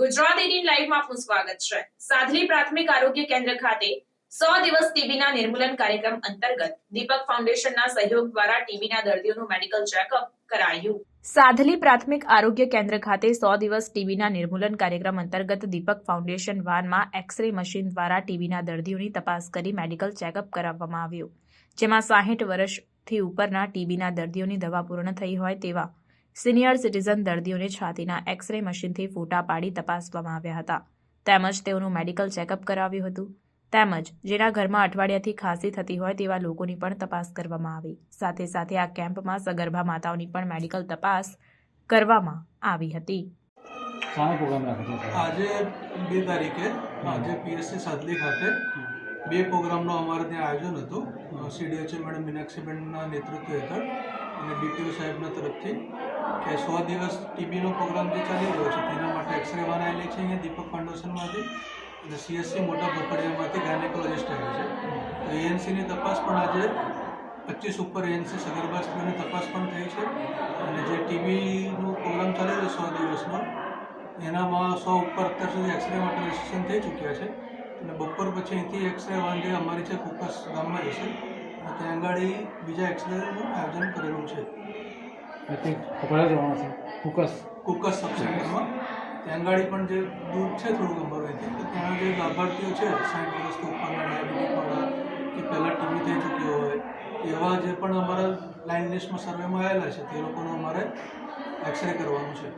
ગુજરાત લાઈવમાં આપનું સ્વાગત છે. સાધલી પ્રાથમિક આરોગ્ય કેન્દ્ર ખાતે સો દિવસ ટીબીના નિર્મૂલન કાર્યક્રમ અંતર્ગત દીપક ફાઉન્ડેશનના સહયોગ દ્વારા ટીબીના દર્દીઓનું મેડિકલ ચેકઅપ કરાયું. સાધલી પ્રાથમિક આરોગ્ય કેન્દ્ર ખાતે સો દિવસ ટીબીના નિર્મૂલન કાર્યક્રમ અંતર્ગત દીપક ફાઉન્ડેશન વાનમાં એક્સરે મશીન દ્વારા ટીબીના દર્દીઓની તપાસ કરી મેડિકલ ચેકઅપ કરાવવામાં આવ્યું. જેમાં સાહીઠ વર્ષથી ઉપરના ટીબીના દર્દીઓની દવા પૂર્ણ થઈ હોય તેવા સિનિયર સિટીઝન દર્દીઓને છાતીના એક્સરે મશીનથી ફોટા પાડી તપાસવામાં આવ્યા હતા. તેમજ તેઓનું મેડિકલ ચેકઅપ કરાવ્યું હતું. તેમજ જેના ઘરમાં અઠવાડિયાથી ખાંસી થતી હોય તેવા લોકોની પણ તપાસ કરવામાં આવી. સાથે સાથે આ કેમ્પમાં સગર્ભા માતાઓની પણ મેડિકલ તપાસ કરવામાં આવી હતી. આજે બે તારીખે આજે પીએસસી સાદલી ખાતે બે પ્રોગ્રામનું અમારે ત્યાં આયોજન હતું. સીડીએચએ મેડમ મીનાક્ષીબેનના નેતૃત્વ હેઠળ અને ડીટીઓ સાહેબના તરફથી. કે સો દિવસ ટીબીનો પ્રોગ્રામ જે ચાલી રહ્યો છે, તેના માટે એક્સરે બનાવેલી છે અહીંયા દીપક ફાઉન્ડેશનમાંથી અને સીએસસી મોટા ભોપડિયામાંથી ગાયનેકોલોજિસ્ટ આવ્યો છે. તો એએનસીની તપાસ પણ આજે પચીસ ઉપર એએનસી સગર્ભા સ્ત્રીઓની તપાસ પણ થઈ છે. અને જે ટીબીનો પ્રોગ્રામ ચાલી રહ્યો સો દિવસનો, એનામાં સો ઉપર અત્યાર સુધી એક્સરે માટે રજીસ્ટ્રેશન થઈ ચૂક્યા છે. અને બપોર પછી અહીંથી એક્સરે વાંધી અમારી છે કુકસ ગામમાં જશે અને ત્યાં આગળ બીજા એક્સરેનું આયોજન કરેલું છે. જવાનું છે ફોકસ. કુકસ સબસેન્ટરમાં. ત્યાં આગળ પણ જે દૂર છે થોડુંક અમારું અહીંથી તો ત્યાં જે લાભાર્થીઓ છે સાઠ વર્ષથી ઉપરના ડાયાબિટીસવાળા કે પહેલાં ટીબી થઈ ચૂક્યો હોય એવા જે પણ અમારા લાઇન લિસ્ટમાં સર્વેમાં આવેલા છે તે લોકોનું અમારે એક્સરે કરવાનું છે.